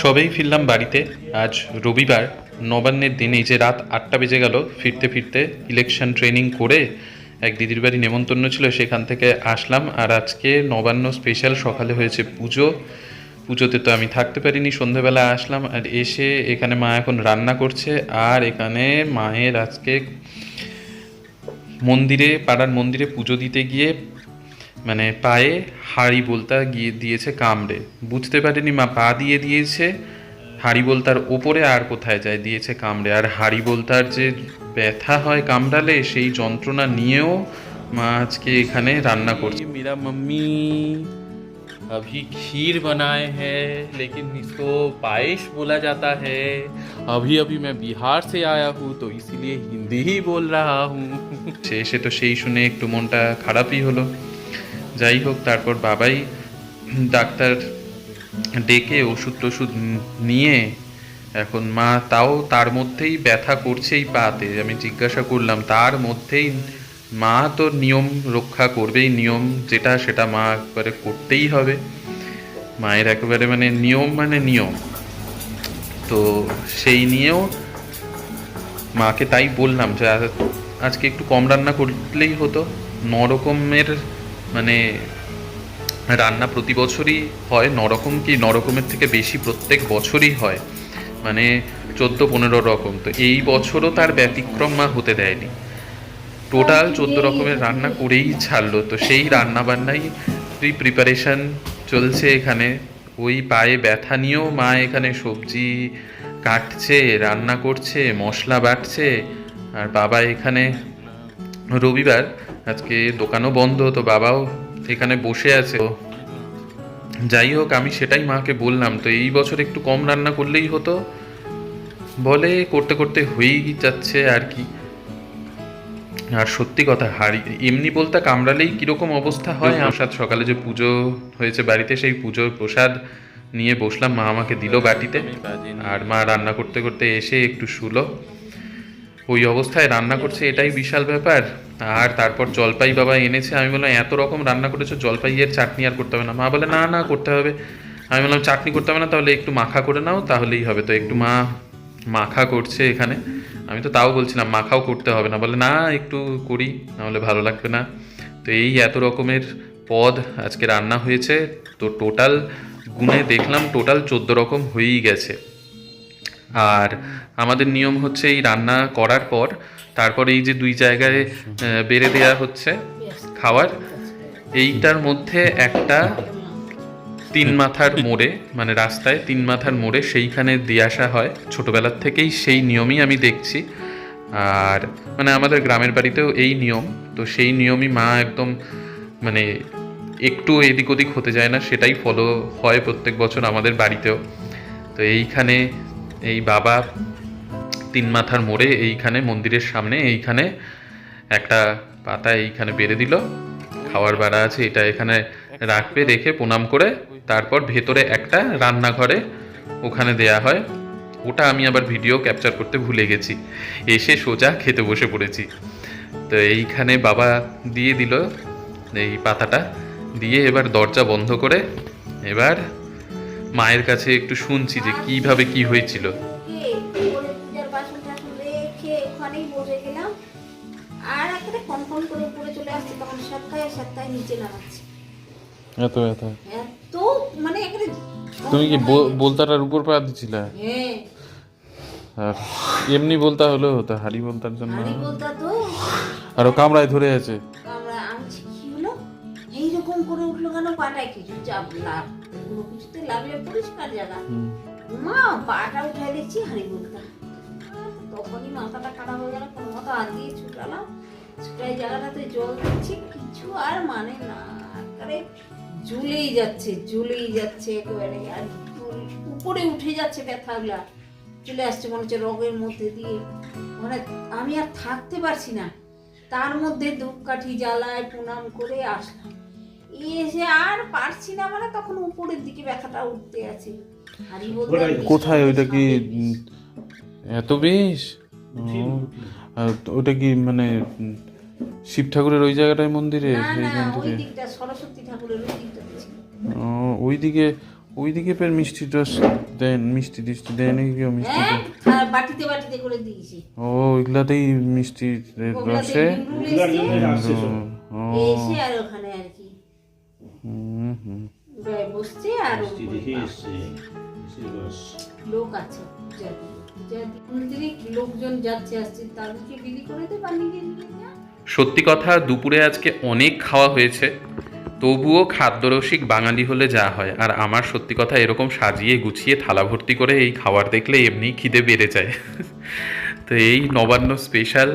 সবেই ফিরলাম বাড়িতে। আজ রবিবার, নবান্নের দিন এই যে রাত আটটা বেজে গেল, ফিরতে ফিরতে ইলেকশন ট্রেনিং করে এক দিদির বাড়ি নেমন্তন্ন ছিল, সেখান থেকে আসলাম। আর আজকে নবান্ন স্পেশাল সকালে হয়েছে পুজো। পুজোতে তো আমি থাকতে পারিনি, সন্ধেবেলা আসলাম আর এসে এখানে মা এখন রান্না করছে। আর এখানে মায়ের আজকে মন্দিরে, পাড়ার মন্দিরে পুজো দিতে গিয়ে মানে পায়ে হাড়ি বলতা গিয়ে দিয়েছে কামড়ে বুঝতে পারেনি মা পা দিয়ে দিয়েছে হাড়ি বলতার ওপরে আর কোথায় যায় দিয়েছে কামড়ে আর হাড়ি বলতার যে ব্যথা হয় কামড়ালে সেই যন্ত্রণা নিয়েও মা আজকে এখানে রান্না করছে मेरा मम्मी अभी खीर बनाए हैं लेकिन इसको पायस बोला जाता है अभी अभी मैं बिहार से आया हूँ तो इसीलिए हिंदी ही बोल रहा हूँ সে এসে তো সেই শুনে একটু মনটা খারাপই হলো যাই হোক, তারপর বাবাই ডাক্তার ডেকে ওষুধ টষুধ নিয়ে এখন মা তাও তার মধ্যেই ব্যথা করছেই পাতে। আমি জিজ্ঞাসা করলাম, তার মধ্যেই মা তো নিয়ম রক্ষা করবেই, নিয়ম যেটা সেটা মা একবারে করতেই হবে। মায়ের একেবারে মানে নিয়ম মানে নিয়ম। তো সেই নিয়েও মাকে তাই বললাম যে আজকে একটু কম রান্না করলেই হতো। ন রকমের মানে রান্না প্রতি বছরই হয় ন রকম কি নরকমের থেকে বেশি প্রত্যেক বছরই হয়? মানে চোদ্দ পনেরো রকম। তো এই বছরও তার ব্যতিক্রম মা হতে দেয়নি। টোটাল চোদ্দ রকমের রান্না করেই ছাড়লো। তো সেই রান্না বান্নাই প্রিপারেশন চলছে এখানে। ওই পায়ে ব্যথা নিয়েও মা এখানে সবজি কাটছে রান্না করছে মশলা বাটছে। আর বাবা এখানে রবিবার আজকে দোকানও বন্ধ তো বাবাও এখানে বসে আছে। যাই হোক আমি সেটাই মাকে বললাম তো এই বছর একটু কম রান্না করলেই হতো। বলে করতে করতে হয়েই যাচ্ছে আর কি। আর সত্যি কথা হাড়ি এমনি বলতে কামড়ালেই কীরকম অবস্থা হয় প্রসাদ সকালে যে পুজো হয়েছে বাড়িতে সেই পুজোর প্রসাদ নিয়ে বসলাম মা আমাকে দিল বাটিতে। আর মা রান্না করতে করতে এসে একটু শুলো। ওই অবস্থায় রান্না করছে, এটাই বিশাল ব্যাপার। আর তারপর জলপাই বাবা এনেছে, আমি বললাম, এত রকম রান্না করেছ, জলপাইয়ের চাটনি আর করতে হবে না। মা বলে, না না, করতে হবে। আমি বললাম, চাটনি করতে হবে না, তাহলে একটু মাখা করে নাও, তাহলেই হবে। তো একটু মা মাখা করছে এখানে। আমি তো তাও বলছিলাম, মাখাও করতে হবে না। বলে, না, একটু করি, নাহলে ভালো লাগবে না। তো এই এত রকমের পদ আজকে রান্না হয়েছে। তো টোটাল গুনে দেখলাম, টোটাল চোদ্দ রকম হয়েই গেছে। আর আমাদের নিয়ম হচ্ছে এই রান্না করার পর তারপর এই যে দুই জায়গায় বেড়ে দেওয়া হচ্ছে খাওয়ার, এইটার মধ্যে একটা তিন মাথার মোড়ে মানে রাস্তায় তিন মাথার মোড়ে সেইখানে দিয়ে আসা হয়। ছোটবেলার থেকেই সেই নিয়মই আমি দেখছি। আর মানে আমাদের গ্রামের বাড়িতেও এই নিয়ম, তো সেই নিয়মই মা একদম মানে একটু এদিক ওদিক হতে যায় না, সেটাই ফলো হয় প্রত্যেক বছর আমাদের বাড়িতেও। তো এইখানে এই বাবা তিন মাথার মোড়ে এইখানে, মন্দিরের সামনে এইখানে একটা পাতা এইখানে বেড়ে দিল। খাওয়ার বেড়া আছে, এটা এখানে রাখবে, রেখে প্রণাম করে তারপর ভেতরে একটা রান্নাঘরে ওখানে দেয়া হয়। ওটা আমি আবার ভিডিও ক্যাপচার করতে ভুলে গেছি। এসে সোজা খেতে বসে পড়েছি। তো এইখানে বাবা দিয়ে দিল এই পাতাটা, দিয়ে এবার দরজা বন্ধ করে এবার মায়ের কাছে একটু শুনছি যে কীভাবে কি হয়েছিল। এত এত। এত মানে তুমি কি বলতাটার উপর পা দিছিলে হ্যাঁ আর এমনি বলতা হলেও হতো হাড়ি বলতার জন্য। তো আরও কামড়ায় ধরে আছে। আমরা আমি কি হলো? এইরকম করে উঠল কেন? পাটায় কিছু চাপ কোনো কিছুতে লাগলে পরিষ্কার জায়গা মা পাটা উঠাই দেখছি হাড়ি বলতা তখনই মাথাটা খারাপ হয়ে গেল কোনো মতো হাত দিয়ে ছুটালাম। ছুটাই জায়গাটাতে জল দিচ্ছি কিছু আর মানে না। একেবারে ঝুলেই যাচ্ছে ঝুলেই যাচ্ছে একেবারে। আর উপরে উঠে যাচ্ছে ব্যথাগুলা। চলে আসছে মনে হচ্ছে রগের মধ্যে দিয়ে। মানে আমি আর থাকতে পারছি না। তার মধ্যে ধূপকাঠি জ্বালায় প্রণাম করে আসলাম। এসে আর পারছি না মানে তখন উপরের দিকে ব্যথাটা উঠতে আছে। কোথায় ওইটা কি এত বেশ ও, আর ওটা কি মানে শিব ঠাকুরের ওই জায়গাটায় মন্দিরে না না সেইখান ওই দিকটা সরস্বতী ঠাকুরের ওই দিকটাতে ও, ওইদিকে ওইদিকে ফের মিষ্টি টস দেন মিষ্টি টিষ্টি দেন কেউ মিষ্টি হ্যাঁ বাটিতে বাটিতে করে দিয়েছি। ও ওইগুলাতেই মিষ্টি রসে? ও এসে আর ওখানে আর বসছে আর লোক আছে যাদের যাদের মন্দিরে লোকজন যাচ্ছে আসছে তাদেরকে বিলি করে দে বানিয়ে সত্যি কথা দুপুরে আজকে অনেক খাওয়া হয়েছে। তবুও খাদ্যরসিক বাঙালি হলে যা হয়। আর আমার সত্যি কথা এরকম সাজিয়ে গুছিয়ে থালা ভর্তি করে এই খাবার দেখলে এমনি খিদে বেড়ে যায়। তো এই নবান্ন স্পেশাল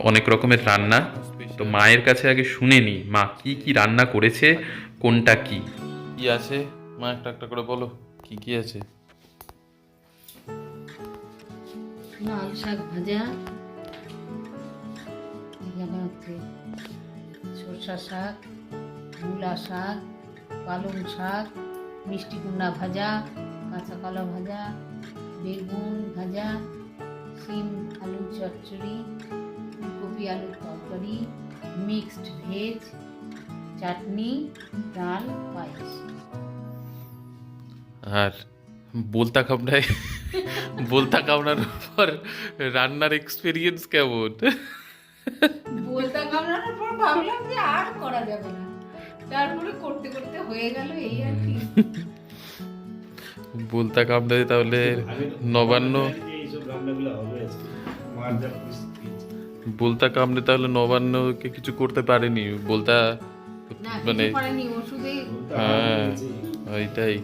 অনেক রকমের রান্না। তো মায়ের কাছে আগে শুনে নি। মা কি কি রান্না করেছে কোনটা কি? কি আছে? মা একটা একটা করে বলো কি কি আছে? লাল শাক ভাজা এখানে হচ্ছে সরষা শাক মূলা শাক পালং শাক মিষ্টি কুমড়া ভাজা কাঁচা কলা ভাজা বেগুন ভাজা শিম আলু চচ্চড়ি ফুলকপি আলুর তরকারি মিক্সড ভেজ চাটনি ডাল পায়েস। আর বলতা কামড়ায় বলতা কামড়ার পর রান্নার এক্সপিরিয়েন্স কেমন? বলতে কামড়ানোর পর ভাবলাম যে আর করা যাবে না। তারপরে করতে করতে হয়ে গেল এই আর কি। বলতা কামড়ায় তাহলে নবান্ন এইসব রান্নাগুলো হবে বলতা কামড়ে তাহলে নবান্নকে কিছু করতে পারেনি বলতা মানে হ্যাঁ ওইটাই।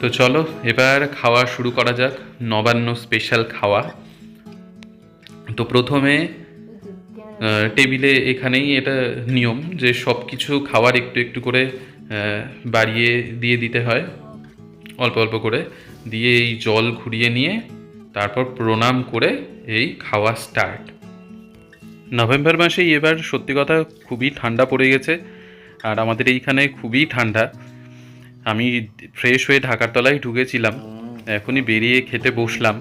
তো চলো এবার খাওয়া শুরু করা যাক নবান্ন স্পেশাল খাওয়া। তো প্রথমে টেবিলে এখানেই এটা নিয়ম যে সব কিছু খাবার একটু একটু করে বাড়িয়ে দিয়ে দিতে হয়। অল্প অল্প করে দিয়ে এই জল ঘুরিয়ে নিয়ে তারপর প্রণাম করে এই খাওয়া স্টার্ট নভেম্বর মাসেই এবার সত্যি কথা খুবই ঠান্ডা পড়ে গেছে আর আমাদের এইখানে খুবই ঠান্ডা। আমি ফ্রেশ হয়ে ঢাকার তলায় ঢুকেছিলাম, এখনই বেরিয়ে খেতে বসলাম।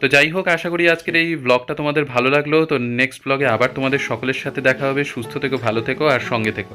তো যাই হোক, আশা করি আজকের এই ব্লগটা তোমাদের ভালো লাগল। তো নেক্সট ব্লগে আবার তোমাদের সকলের সাথে দেখা হবে। সুস্থ থেকো, ভালো থেকো আর সঙ্গে থেকো।